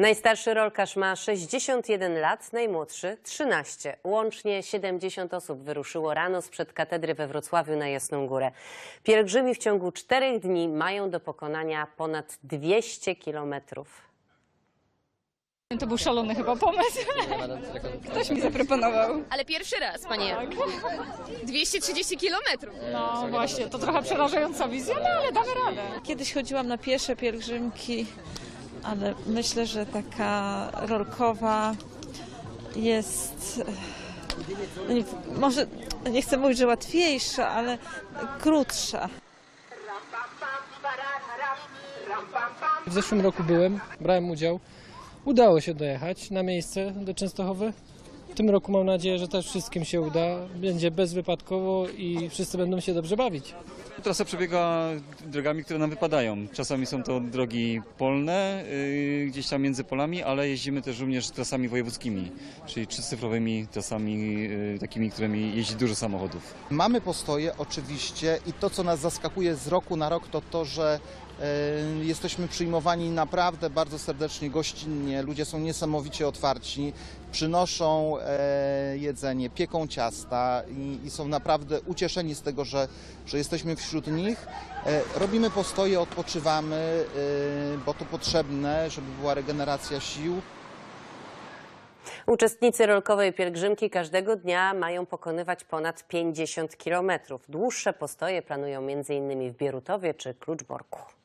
Najstarszy rolkarz ma 61 lat, najmłodszy 13. Łącznie 70 osób wyruszyło rano sprzed katedry we Wrocławiu na Jasną Górę. Pielgrzymi w ciągu czterech dni mają do pokonania ponad 200 kilometrów. To był szalony chyba pomysł. Ktoś mi zaproponował. Ale pierwszy raz, panie. 230 kilometrów. No właśnie, to trochę przerażająca wizja, no ale damy radę. Kiedyś chodziłam na piesze pielgrzymki, ale myślę, że taka rolkowa jest. Nie, może nie chcę mówić, że łatwiejsza, ale krótsza. W zeszłym roku byłem, brałem udział. Udało się dojechać na miejsce do Częstochowy. W tym roku mam nadzieję, że też wszystkim się uda. Będzie bezwypadkowo i wszyscy będą się dobrze bawić. Trasa przebiega drogami, które nam wypadają. Czasami są to drogi polne, yy, gdzieś tam między polami, ale jeździmy też również trasami wojewódzkimi, czyli trzycyfrowymi trasami, yy, takimi, którymi jeździ dużo samochodów. Mamy postoje oczywiście i to, co nas zaskakuje z roku na rok, to to, że jesteśmy przyjmowani naprawdę bardzo serdecznie, gościnnie. Ludzie są niesamowicie otwarci, przynoszą e, jedzenie, pieką ciasta i, są naprawdę ucieszeni z tego, że, że jesteśmy wśród nich. E, robimy postoje, odpoczywamy, e, bo to potrzebne, żeby była regeneracja sił. Uczestnicy rolkowej pielgrzymki każdego dnia mają pokonywać ponad 50 kilometrów. Dłuższe postoje planują m.in. w Bierutowie czy Kluczborku.